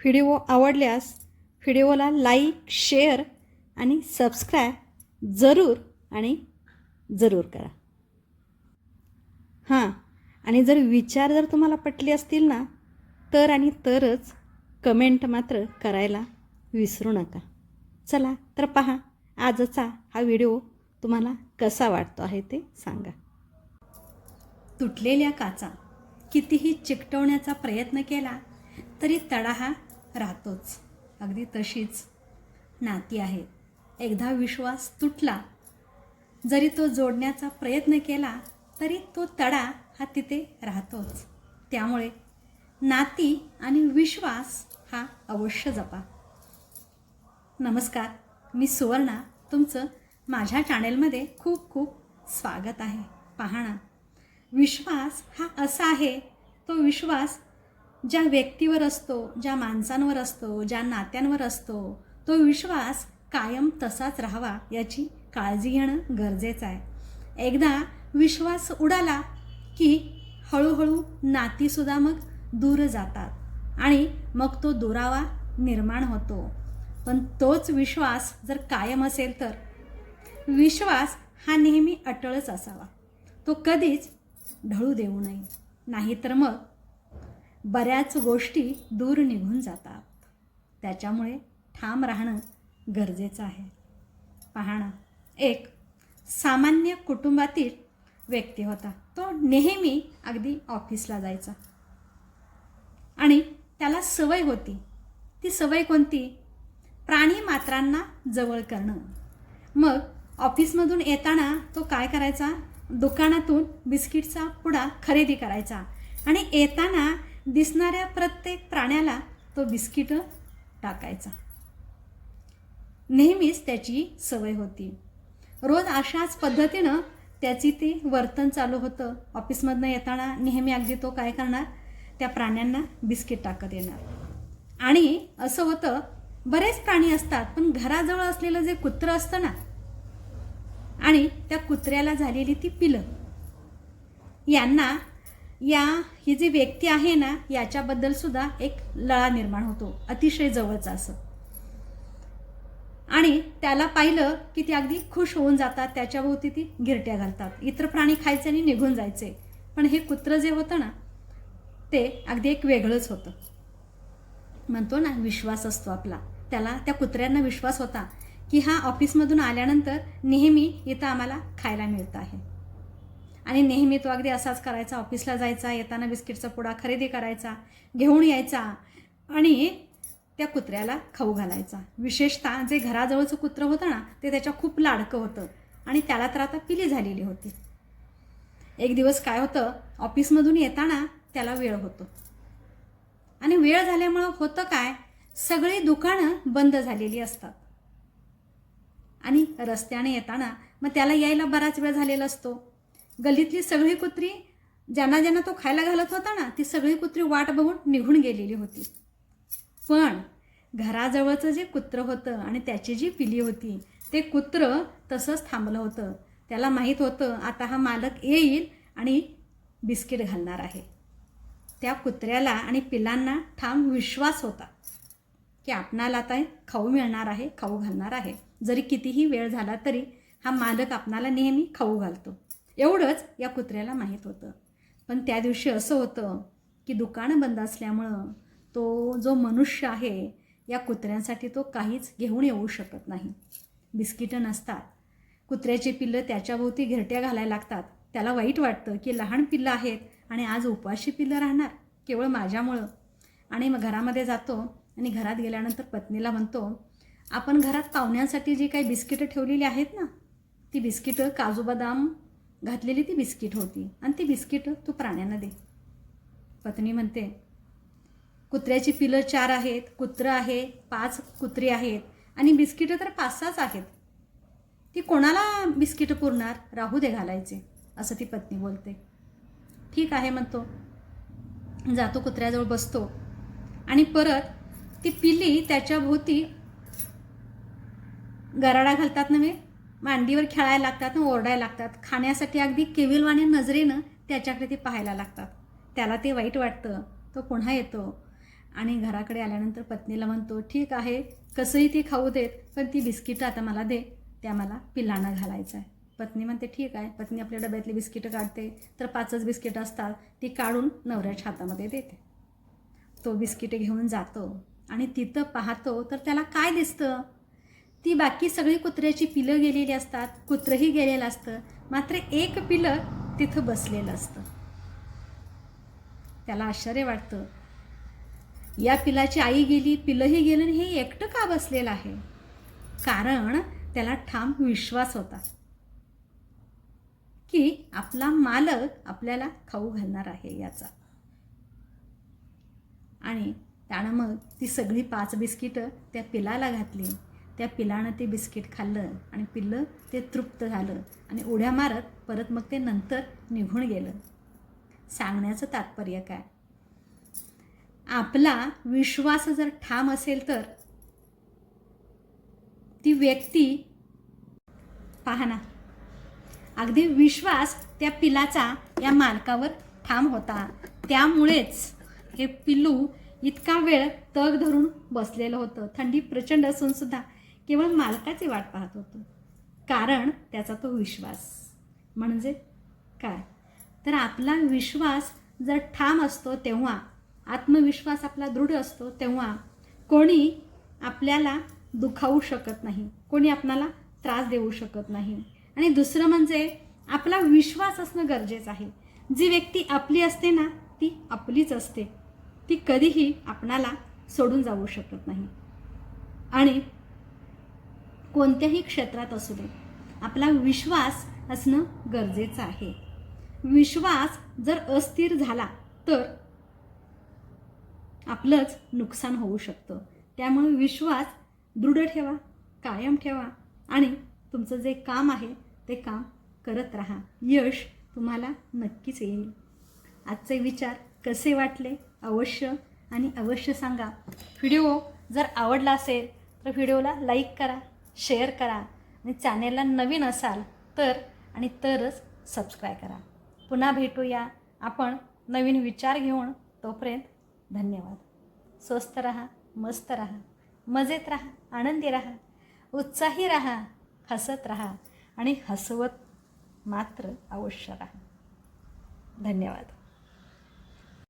Video आवडल्यास व्हिडिओला like share आणि सबस्क्राईब जरूर आणि जरूर करा. हां आणि जर विचार जर तुम्हाला पटले असतील ना तर आणि तरच कमेंट मात्र करायला विसरू नका. चला तर पहा आजचा हा व्हिडिओ तुम्हाला कसा वाटतो आहे ते सांगा. तुटलेल्या काचा कितीही चिकटवण्याचा प्रयत्न केला तरी तडा हा राहतोच. अगदी तशीच नाती आहेत. एकदा विश्वास तुटला. जरी तो जोडण्याचा प्रयत्न केला तरी तो तडा हा तिथे राहतोच. त्यामुळे नाती आणि विश्वास हा अवश्य जपा. नमस्कार मी सुवर्णा. तुमचं माझ्या चॅनेलमध्ये खूप खूप स्वागत आहे. पाहणा विश्वास हा असा आहे तो विश्वास ज्या व्यक्तीवर असतो ज्या माणसांवर असतो ज्या नात्यांवर असतो तो विश्वास कायम तसाच राहावा याची काळजी घेणं गरजेचं आहे. एकदा विश्वास उडाला की हळूहळू नातीसुद्धा मग दूर जातात आणि मग तो दुरावा निर्माण होतो. पण तोच विश्वास जर कायम असेल तर? विश्वास हा नेहमी अटळच असावा. तो कधीच ढळू देऊ नये. नाहीतर मग बऱ्याच गोष्टी दूर निघून जातात. त्याच्यामुळे ठाम राहणं गरजेचं आहे. पाहणं एक सामान्य कुटुंबातील व्यक्ती होता. तो नेहमी अगदी ऑफिसला जायचा. आणि त्याला सवय होती. ती सवय कोणती? प्राणी मात्रांना जवळ करणं. मग ऑफिसमधून येताना तो काय करायचा? दुकानातून बिस्किटचा पुडा खरेदी करायचा. आणि येताना दिसणाऱ्या प्रत्येक प्राण्याला तो बिस्किट टाकायचा. नेहमीच त्याची सवय होती. रोज अशाच पद्धतीनं त्याची ते वर्तन चालू होतं. ऑफिसमधनं येताना नेहमी अगदी तो काय करणार? त्या प्राण्यांना बिस्किट टाकत येणार. आणि असं होतं बरेच प्राणी असतात पण घराजवळ असलेलं जे कुत्रं असतं ना आणि त्या कुत्र्याला झालेली ती पिलं यांना या ही जी व्यक्ती आहे ना याच्याबद्दल सुद्धा एक लळा निर्माण होतो. अतिशय जवळचा असं. आणि त्याला पाहिलं की ते अगदी खुश होऊन जातात त्याच्याभोवती ती गिरट्या घालतात. इतर प्राणी खायचे आणि निघून जायचे. पण हे कुत्रं जे होतं ना ते अगदी एक वेगळंच होतं. म्हणतो ना विश्वास असतो आपला. त्याला त्या कुत्र्यांना विश्वास होता की हा ऑफिसमधून आल्यानंतर नेहमी इथं आम्हाला खायला मिळतं आहे. आणि नेहमी तो अगदी असाच करायचा ऑफिसला जायचा येताना बिस्किटचा पुडा खरेदी करायचा घेऊन यायचा आणि त्या कुत्र्याला खाऊ घालायचा. विशेषतः जे घराजवळचं कुत्रं होतं ना ते त्याच्या खूप लाडकं होतं आणि त्याला तर आता पिली झालेली होती. एक दिवस काय होतं ऑफिसमधून येताना त्याला वेळ होतो. आणि वेळ झाल्यामुळं होतं काय सगळी दुकानं बंद झालेली असतात. आणि रस्त्याने येताना मग त्याला यायला बराच वेळ झालेला असतो. गल्लीतली सगळी कुत्री ज्यांना ज्यांना तो खायला घालत होता ना ती सगळी कुत्री वाट बघून निघून गेलेली होती. पण घराजवळचं जे कुत्रं होतं आणि त्याची जी पिली होती ते कुत्रं तसंच थांबलं होतं. त्याला माहीत होतं आता हा मालक येईल आणि बिस्किट घालणार आहे. त्या कुत्र्याला आणि पिलांना ठाम विश्वास होता की आपणाला आता खाऊ मिळणार आहे खाऊ घालणार आहे. जरी कितीही वेळ झाला तरी हा मालक आपणाला नेहमी खाऊ घालतो. एवढंच या कुत्र्याला माहीत होतं. पण त्या दिवशी असं होतं की दुकानं बंद असल्यामुळं तो जो मनुष्य आहे या कुत्र्यांसाठी तो काहीच घेऊन येऊ शकत नाही. बिस्किटं नसतात. कुत्र्याची पिल्लं त्याच्याभोवती घिरट्या घालायला लागतात. त्याला वाईट वाटतं की लहान पिल्लं आहेत आणि आज उपाशी पिल्लं राहणार केवळ माझ्यामुळं. आणि मग घरामध्ये जातो आणि घरात गेल्यानंतर पत्नीला म्हणतो आपण घरात पाहुण्यांसाठी जी काही बिस्किटं ठेवलेली आहेत ना ती बिस्किटं काजू बदाम घातलेली ती बिस्किट होती. आणि ती बिस्किटं तू प्राण्यांना दे. पत्नी म्हणते कुत्र्याची पिलं चार आहेत कुत्रं आहे पाच कुत्री आहेत आणि बिस्किटं तर पाच सहाच आहेत. ती कोणाला बिस्किटं पुरणार? राहू दे घालायचे असं ती पत्नी बोलते. ठीक आहे म्हणतो. जातो कुत्र्याजवळ बसतो. आणि परत ती पिली त्याच्याभोवती गराडा घालतात नव्हे? मांडीवर खेळायला लागतात ना ओरडायला लागतात. खाण्यासाठी अगदी केविलवाणी नजरेनं त्याच्याकडे ते पाहायला लागतात. त्याला ते वाईट वाटतं. तो पुन्हा येतो आणि घराकडे आल्यानंतर पत्नीला म्हणतो ठीक आहे कसंही ती खाऊ देत पण ती बिस्किटं आता मला दे. त्या मला पिलांना घालायचं आहे. पत्नी म्हणते ठीक आहे. पत्नी आपल्या डब्यातली बिस्किटं काढते. तर पाचच बिस्किटं असतात. ती काढून नवऱ्याच्या हातामध्ये देते. तो बिस्किटे घेऊन जातो आणि तिथं पाहतो तर त्याला काय दिसतं? ती बाकी सगळी कुत्र्याची पिलं गेलेली असतात कुत्रंही गेलेलं असतं. मात्र एक पिलं तिथं बसलेलं असतं. त्याला आश्चर्य वाटतं. या पिलाची आई गेली पिलंही गेलं आणि हे एकटं का बसलेलं आहे? कारण त्याला ठाम विश्वास होता की आपला मालक आपल्याला खाऊ घालणार आहे याचा. आणि त्यानं मग ती सगळी पाच बिस्किटं त्या पिलाला घातली. त्या पिलानं ते बिस्किट खाल्लं आणि पिल्लं ते तृप्त झालं आणि उड्या मारत परत मग ते नंतर निघून गेलं. सांगण्याचं तात्पर्य काय? आपला विश्वास जर ठाम असेल तर ती व्यक्ती पहा ना अगदी विश्वास त्या पिलाचा या मालकावर ठाम होता. त्यामुळेच हे पिल्लू इतका वेळ तग धरून बसलेलं होतं. थंडी प्रचंड असून सुद्धा केवळ मालकाची वाट पाहत होतो. कारण त्याचा तो विश्वास. म्हणजे काय? तर आपला विश्वास जर ठाम असतो तेव्हा आत्मविश्वास आपला दृढ असतो तेव्हा कोणी आपल्याला दुखावू शकत नाही. कोणी आपणाला त्रास देऊ शकत नाही. आणि दुसरं म्हणजे आपला विश्वास असणं गरजेचं आहे. जी व्यक्ती आपली असते ना ती आपलीच असते. ती कधीही आपणाला सोडून जाऊ शकत नाही. आणि कोणत्याही क्षेत्रात असू दे. आपला विश्वास असणं गरजेचं आहे. विश्वास जर अस्थिर झाला तर आपलंच नुकसान होऊ शकतं. त्यामुळे विश्वास दृढ ठेवा कायम ठेवा आणि तुमचं जे काम आहे ते काम करत राहा. यश तुम्हाला नक्कीच येईल. आजचे विचार कसे वाटले? अवश्य आणि अवश्य सांगा. व्हिडिओ जर आवडला असेल तर व्हिडिओला लाईक करा. शेअर करा आणि चॅनेलला नवीन असाल तर आणि तरच सबस्क्राईब करा. पुन्हा भेटूया. आपण नवीन विचार घेऊन तोपर्यंत धन्यवाद. स्वस्त रहा मस्त रहा मजेत राहा आनंदी राहा उत्साही राहा हसत रहा आणि हसवत मात्र अवश्य रहा. धन्यवाद.